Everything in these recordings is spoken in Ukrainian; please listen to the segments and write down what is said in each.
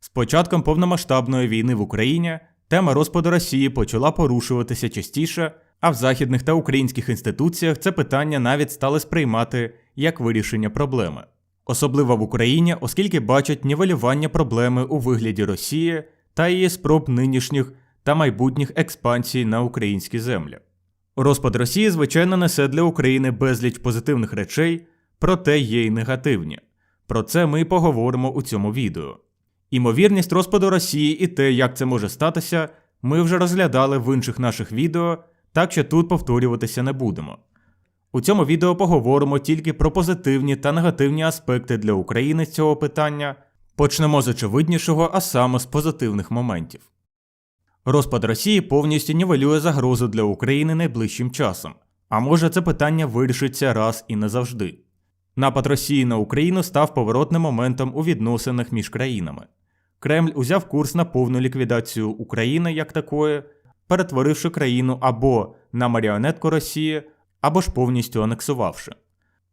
З початком повномасштабної війни в Україні тема розпаду Росії почала порушуватися частіше, а в західних та українських інституціях це питання навіть стали сприймати як вирішення проблеми. Особливо в Україні, оскільки бачать нівелювання проблеми у вигляді Росії та її спроб нинішніх та майбутніх експансій на українські землі. Розпад Росії, звичайно, несе для України безліч позитивних речей, проте є й негативні. Про це ми поговоримо у цьому відео. Імовірність розпаду Росії і те, як це може статися, ми вже розглядали в інших наших відео, так що тут повторюватися не будемо. У цьому відео поговоримо тільки про позитивні та негативні аспекти для України цього питання. Почнемо з очевиднішого, а саме з позитивних моментів. Розпад Росії повністю нівелює загрозу для України найближчим часом. А може це питання вирішиться раз і назавжди. Напад Росії на Україну став поворотним моментом у відносинах між країнами. Кремль узяв курс на повну ліквідацію України як такої, перетворивши країну або на маріонетку Росії, або ж повністю анексувавши.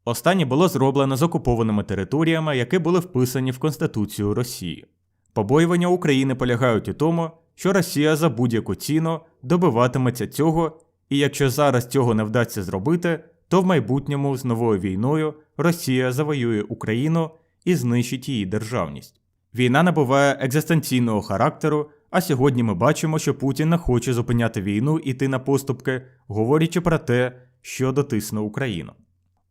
Останнє було зроблено з окупованими територіями, які були вписані в Конституцію Росії. Побоювання України полягають у тому, що Росія за будь-яку ціну добиватиметься цього, і якщо зараз цього не вдасться зробити, то в майбутньому з новою війною Росія завоює Україну і знищить її державність. Війна набуває екзистенційного характеру, а сьогодні ми бачимо, що Путін не хоче зупиняти війну і йти на поступки, говорячи про те, що дотисне Україну.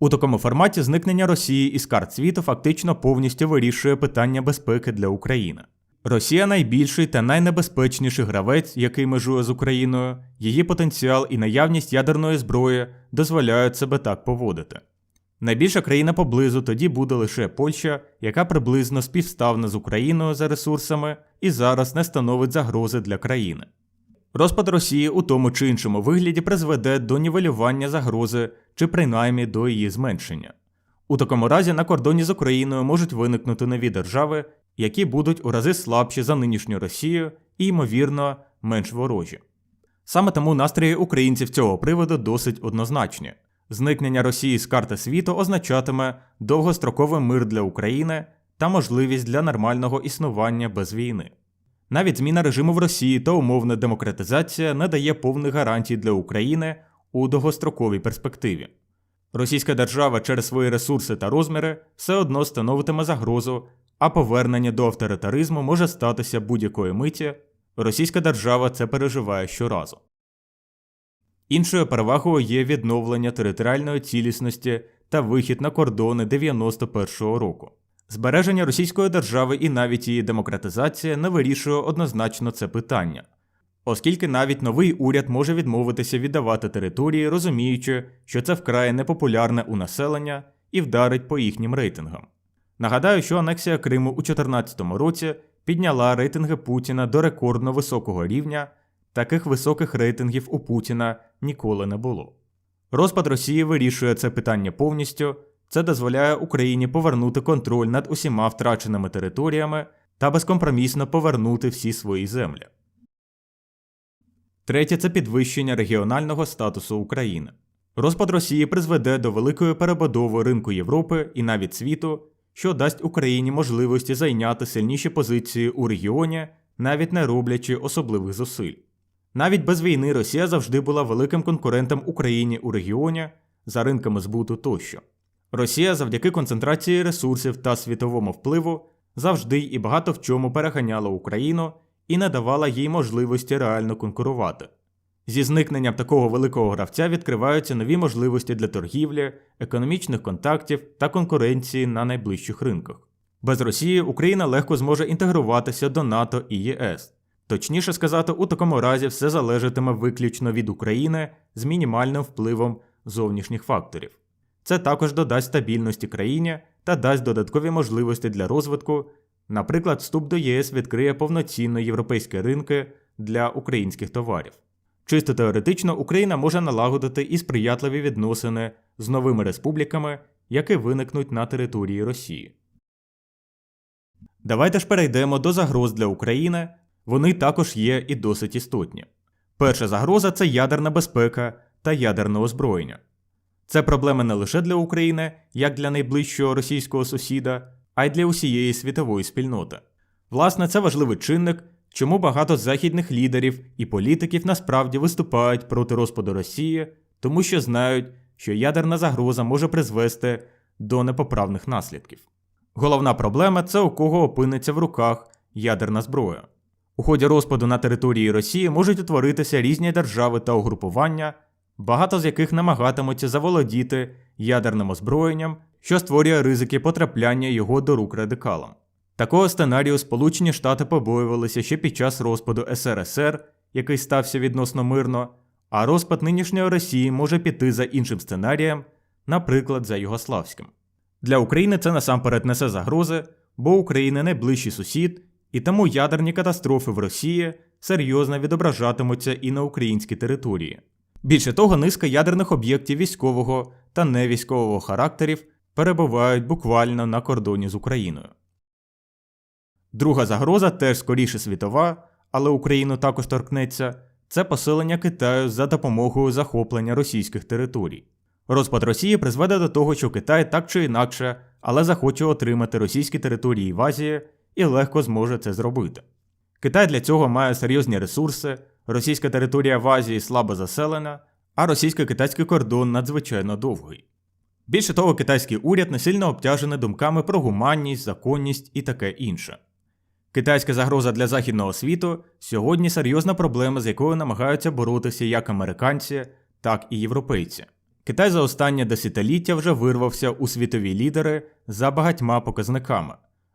У такому форматі зникнення Росії із карт світу фактично повністю вирішує питання безпеки для України. Росія найбільший та найнебезпечніший гравець, який межує з Україною, її потенціал і наявність ядерної зброї дозволяють себе так поводити. Найбільша країна поблизу тоді буде лише Польща, яка приблизно співставна з Україною за ресурсами і зараз не становить загрози для країни. Розпад Росії у тому чи іншому вигляді призведе до нівелювання загрози чи принаймні до її зменшення. У такому разі на кордоні з Україною можуть виникнути нові держави, які будуть у рази слабші за нинішню Росію і, ймовірно, менш ворожі. Саме тому настрої українців цього приводу досить однозначні. Зникнення Росії з карти світу означатиме довгостроковий мир для України та можливість для нормального існування без війни. Навіть зміна режиму в Росії та умовна демократизація не дає повних гарантій для України у довгостроковій перспективі. Російська держава через свої ресурси та розміри все одно становитиме загрозу, а повернення до авторитаризму може статися будь-якої миті. Російська держава це переживає щоразу. Іншою перевагою є відновлення територіальної цілісності та вихід на кордони 91-го року. Збереження російської держави і навіть її демократизація не вирішує однозначно це питання, оскільки навіть новий уряд може відмовитися віддавати території, розуміючи, що це вкрай непопулярне у населення і вдарить по їхнім рейтингам. Нагадаю, що анексія Криму у 2014 році підняла рейтинги Путіна до рекордно високого рівня, таких високих рейтингів у Путіна ніколи не було. Розпад Росії вирішує це питання повністю. Це дозволяє Україні повернути контроль над усіма втраченими територіями та безкомпромісно повернути всі свої землі. Третє це підвищення регіонального статусу України. Розпад Росії призведе до великої перебудови ринку Європи і навіть світу, що дасть Україні можливості зайняти сильніші позиції у регіоні, навіть не роблячи особливих зусиль. Навіть без війни Росія завжди була великим конкурентом Україні у регіоні за ринками збуту тощо. Росія завдяки концентрації ресурсів та світовому впливу завжди і багато в чому переганяла Україну і не давала їй можливості реально конкурувати. Зі зникненням такого великого гравця відкриваються нові можливості для торгівлі, економічних контактів та конкуренції на найближчих ринках. Без Росії Україна легко зможе інтегруватися до НАТО і ЄС. Точніше сказати, у такому разі все залежатиме виключно від України з мінімальним впливом зовнішніх факторів. Це також додасть стабільності країні та дасть додаткові можливості для розвитку. Наприклад, вступ до ЄС відкриє повноцінно європейські ринки для українських товарів. Чисто теоретично Україна може налагодити і сприятливі відносини з новими республіками, які виникнуть на території Росії. Давайте ж перейдемо до загроз для України. Вони також є і досить істотні. Перша загроза це ядерна безпека та ядерне озброєння. Це проблема не лише для України, як для найближчого російського сусіда, а й для усієї світової спільноти. Власне, це важливий чинник, чому багато західних лідерів і політиків насправді виступають проти розпаду Росії, тому що знають, що ядерна загроза може призвести до непоправних наслідків. Головна проблема це у кого опиниться в руках ядерна зброя. У ході розпаду на території Росії можуть утворитися різні держави та угрупування, багато з яких намагатимуться заволодіти ядерним озброєнням, що створює ризики потрапляння його до рук радикалам. Такого сценарію Сполучені Штати побоювалися ще під час розпаду СРСР, який стався відносно мирно, а розпад нинішньої Росії може піти за іншим сценарієм, наприклад, за Югославським. Для України це насамперед несе загрози, бо Україна найближчий сусід, і тому ядерні катастрофи в Росії серйозно відображатимуться і на українській території. Більше того, низка ядерних об'єктів військового та невійськового характерів перебувають буквально на кордоні з Україною. Друга загроза теж скоріше світова, але Україну також торкнеться це посилення Китаю за допомогою захоплення російських територій. Розпад Росії призведе до того, що Китай так чи інакше, але захоче отримати російські території в Азії і легко зможе це зробити. Китай для цього має серйозні ресурси, російська територія в Азії слабо заселена, а російсько-китайський кордон надзвичайно довгий. Більше того, китайський уряд не сильно обтяжений думками про гуманність, законність і таке інше. Китайська загроза для західного світу сьогодні серйозна проблема, з якою намагаються боротися як американці, так і європейці. Китай за останнє десятиліття вже вирвався у світові лідери за багатьма показниками,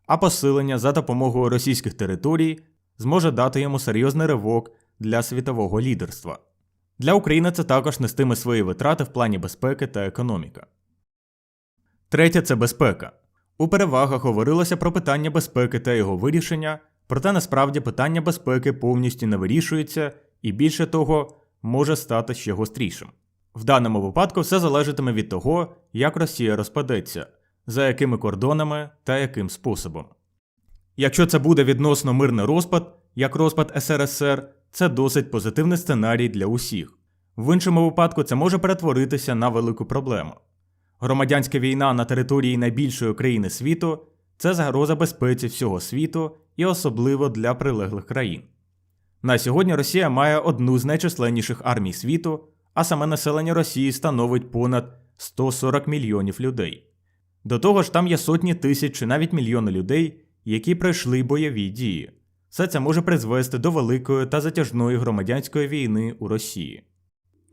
а посилення за допомогою російських територій зможе дати йому серйозний ривок для світового лідерства. Для України це також нестиме свої витрати в плані безпеки та економіка. Третє це безпека. У перевагах говорилося про питання безпеки та його вирішення, проте насправді питання безпеки повністю не вирішується і більше того, може стати ще гострішим. В даному випадку все залежатиме від того, як Росія розпадеться, за якими кордонами та яким способом. Якщо це буде відносно мирний розпад, як розпад СРСР, це досить позитивний сценарій для усіх. В іншому випадку це може перетворитися на велику проблему. Громадянська війна на території найбільшої країни світу це загроза безпеці всього світу і особливо для прилеглих країн. На сьогодні Росія має одну з найчисленніших армій світу, а саме населення Росії становить понад 140 мільйонів людей. До того ж, там є сотні тисяч чи навіть мільйони людей, які пройшли бойові дії. Все це може призвести до великої та затяжної громадянської війни у Росії.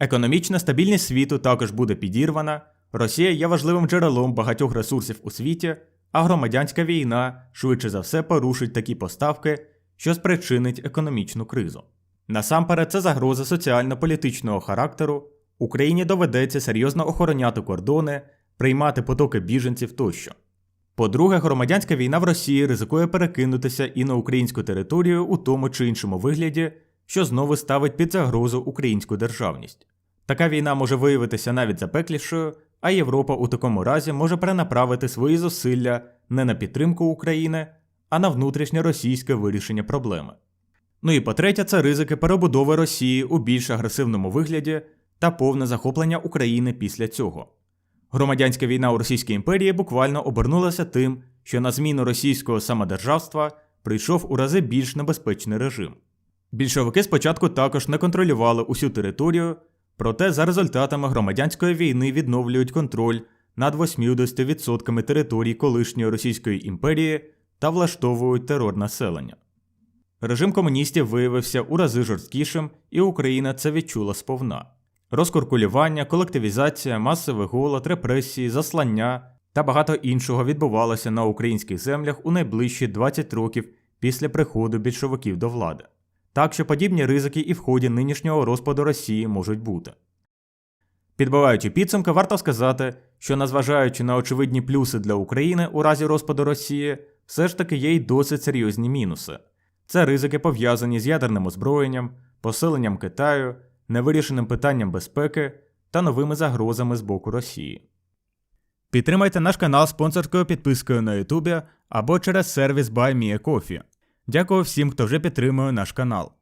Економічна стабільність світу також буде підірвана. Росія є важливим джерелом багатьох ресурсів у світі, а громадянська війна швидше за все порушить такі поставки, що спричинить економічну кризу. Насамперед, це загроза соціально-політичного характеру. Україні доведеться серйозно охороняти кордони, приймати потоки біженців тощо. По-друге, громадянська війна в Росії ризикує перекинутися і на українську територію у тому чи іншому вигляді, що знову ставить під загрозу українську державність. Така війна може виявитися навіть запеклішою, а Європа у такому разі може перенаправити свої зусилля не на підтримку України, а на внутрішнє російське вирішення проблеми. Ну і по-третє, це ризики перебудови Росії у більш агресивному вигляді та повне захоплення України після цього. Громадянська війна у Російській імперії буквально обернулася тим, що на зміну російського самодержавства прийшов у рази більш небезпечний режим. Більшовики спочатку також не контролювали усю територію, проте за результатами громадянської війни відновлюють контроль над 80% територій колишньої Російської імперії та влаштовують терор населення. Режим комуністів виявився у рази жорсткішим, і Україна це відчула сповна. Розкуркулювання, колективізація, масовий голод, репресії, заслання та багато іншого відбувалося на українських землях у найближчі 20 років після приходу більшовиків до влади. Так що подібні ризики і в ході нинішнього розпаду Росії можуть бути. Підбиваючи підсумки, варто сказати, що незважаючи на очевидні плюси для України у разі розпаду Росії, все ж таки є й досить серйозні мінуси. Це ризики пов'язані з ядерним озброєнням, посиленням Китаю, невирішеним питанням безпеки та новими загрозами з боку Росії. Підтримайте наш канал спонсорською підпискою на Ютубі або через сервіс BuyMeACoffee. Дякую всім, хто вже підтримує наш канал.